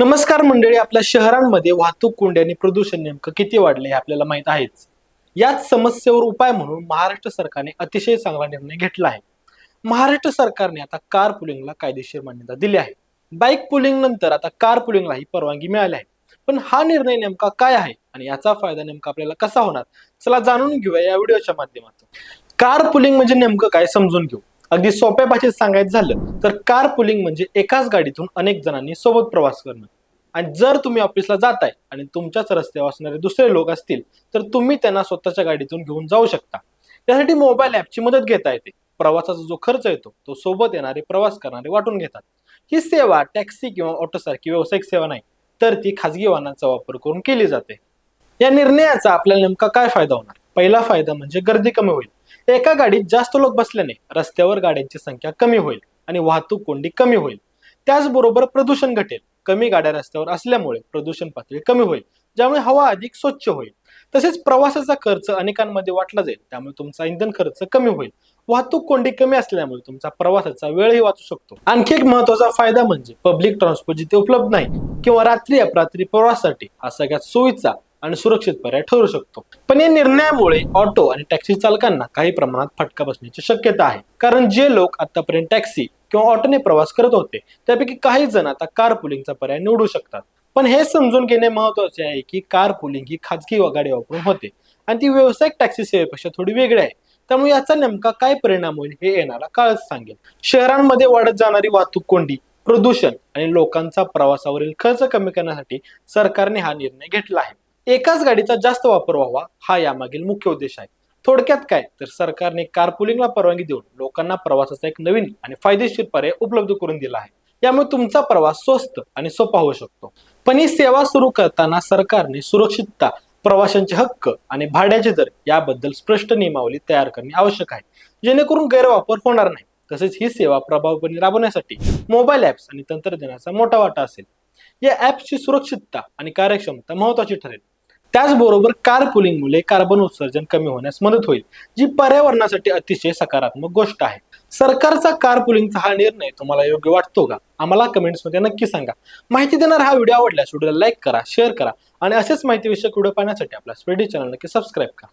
नमस्कार मंडळी आपल्या शहरांमध्ये वाहतूक कोंडी आणि प्रदूषण नेमकं किती वाढले हे आपल्याला माहीत आहेच. याच समस्येवर उपाय म्हणून महाराष्ट्र सरकारने अतिशय चांगला निर्णय घेतला आहे. महाराष्ट्र सरकारने आता कार पुलिंगला कायदेशीर मान्यता दिली आहे. बाईक पुलिंग नंतर आता कार पुलिंगलाही परवानगी मिळाली आहे. पण हा निर्णय नेमका काय आहे आणि याचा फायदा नेमका आपल्याला कसा होणार? चला जाणून घेऊया या व्हिडिओच्या माध्यमातून. कार पुलिंग म्हणजे नेमकं काय समजून घेऊ. अगदी सोप्या भाषेत सांगायचं झालं तर कार पुलिंग म्हणजे एकाच गाडीतून अनेक जणांनी सोबत प्रवास करणं. आणि जर तुम्ही ऑफिसला जाताय आणि तुमच्याच रस्त्यावर असणारे दुसरे लोक असतील तर तुम्ही त्यांना स्वतःच्या गाडीतून घेऊन जाऊ शकता. त्यासाठी मोबाईल ॲपची मदत घेता येते. प्रवासाचा जो खर्च येतो तो सोबत येणारे प्रवास करणारे वाटून घेतात. ही सेवा टॅक्सी किंवा ऑटोसारखी व्यावसायिक सेवा नाही तर ती खाजगी वाहनांचा वापर करून केली जाते. या निर्णयाचा आपल्याला नेमका काय फायदा होणार? पहिला फायदा म्हणजे गर्दी कमी होईल. एका गाडीत जास्त लोक बसल्याने रस्त्यावर गाड्यांची संख्या कमी होईल आणि वाहतूक कोंडी कमी होईल. त्याचबरोबर प्रदूषण घटेल. कमी गाड्या रस्त्यावर असल्यामुळे प्रदूषण पातळी कमी होईल ज्यामुळे हवा अधिक स्वच्छ होईल. तसेच प्रवासाचा खर्च अनेकांमध्ये वाटला जाईल त्यामुळे तुमचा इंधन खर्च कमी होईल. वाहतूक कोंडी कमी असल्यामुळे तुमचा प्रवासाचा वेळही वाचू शकतो. आणखी एक महत्त्वाचा फायदा म्हणजे पब्लिक ट्रान्सपोर्ट जिथे उपलब्ध नाही किंवा रात्री अपरात्री प्रवासासाठी हा सगळ्यात सोयीचा आणि सुरक्षित पर्याय ठरू शकतो. पण या निर्णयामुळे ऑटो आणि टॅक्सी चालकांना काही प्रमाणात फटका बसण्याची शक्यता आहे. कारण जे लोक आतापर्यंत टॅक्सी किंवा ऑटोने प्रवास करत होते त्यापैकी काही जण आता कार पुलिंगचा पर्याय निवडू शकतात. पण हे समजून घेणे महत्त्वाचे आहे की कार पुलिंग ही खाजगी गाडी वापरून होते आणि ती व्यावसायिक टॅक्सी सेवेपेक्षा थोडी वेगळी आहे. त्यामुळे याचा नेमका काय परिणाम होईल हे येणारा काळच सांगेल. शहरांमध्ये वाढत जाणारी वाहतूक कोंडी प्रदूषण आणि लोकांचा प्रवासावरील खर्च कमी करण्यासाठी सरकारने हा निर्णय घेतला आहे. एकाच गाडीचा जास्त वापर व्हावा हा यामागील मुख्य उद्देश आहे. थोडक्यात काय? तर सरकारने कारपुलिंगला परवानगी देऊन लोकांना प्रवासाचा एक नवीन आणि फायदेशीर पर्याय उपलब्ध करून दिला आहे. यामुळे तुमचा प्रवास स्वस्त आणि सोपा होऊ शकतो. पण ही सेवा सुरू करताना सरकारने सुरक्षितता प्रवाशांचे हक्क आणि भाड्याचे दर याबद्दल स्पष्ट नियमावली तयार करणे आवश्यक आहे. जेणेकरून गैरवापर होणार नाही. तसेच ही सेवा प्रभावीपणे राबवण्यासाठी मोबाईल ऍप्स आणि तंत्रज्ञानाचा मोठा वाटा असेल. या ऍप्सची सुरक्षितता आणि कार्यक्षमता महत्वाची ठरेल. त्याचबरोबर कार पुलिंगमुळे कार्बन उत्सर्जन कमी होण्यास मदत होईल जी पर्यावरणासाठी अतिशय सकारात्मक गोष्ट आहे. सरकारचा कार पुलिंगचा हा निर्णय तुम्हाला योग्य वाटतो का? आम्हाला कमेंट्समध्ये नक्की सांगा. माहिती देणार हा व्हिडिओ आवडल्यास व्हिडिओला लाईक करा शेअर करा आणि असेच माहितीविषयक व्हिडिओ पाहण्यासाठी आपला स्पेडी चॅनल नक्की सबस्क्राईब करा.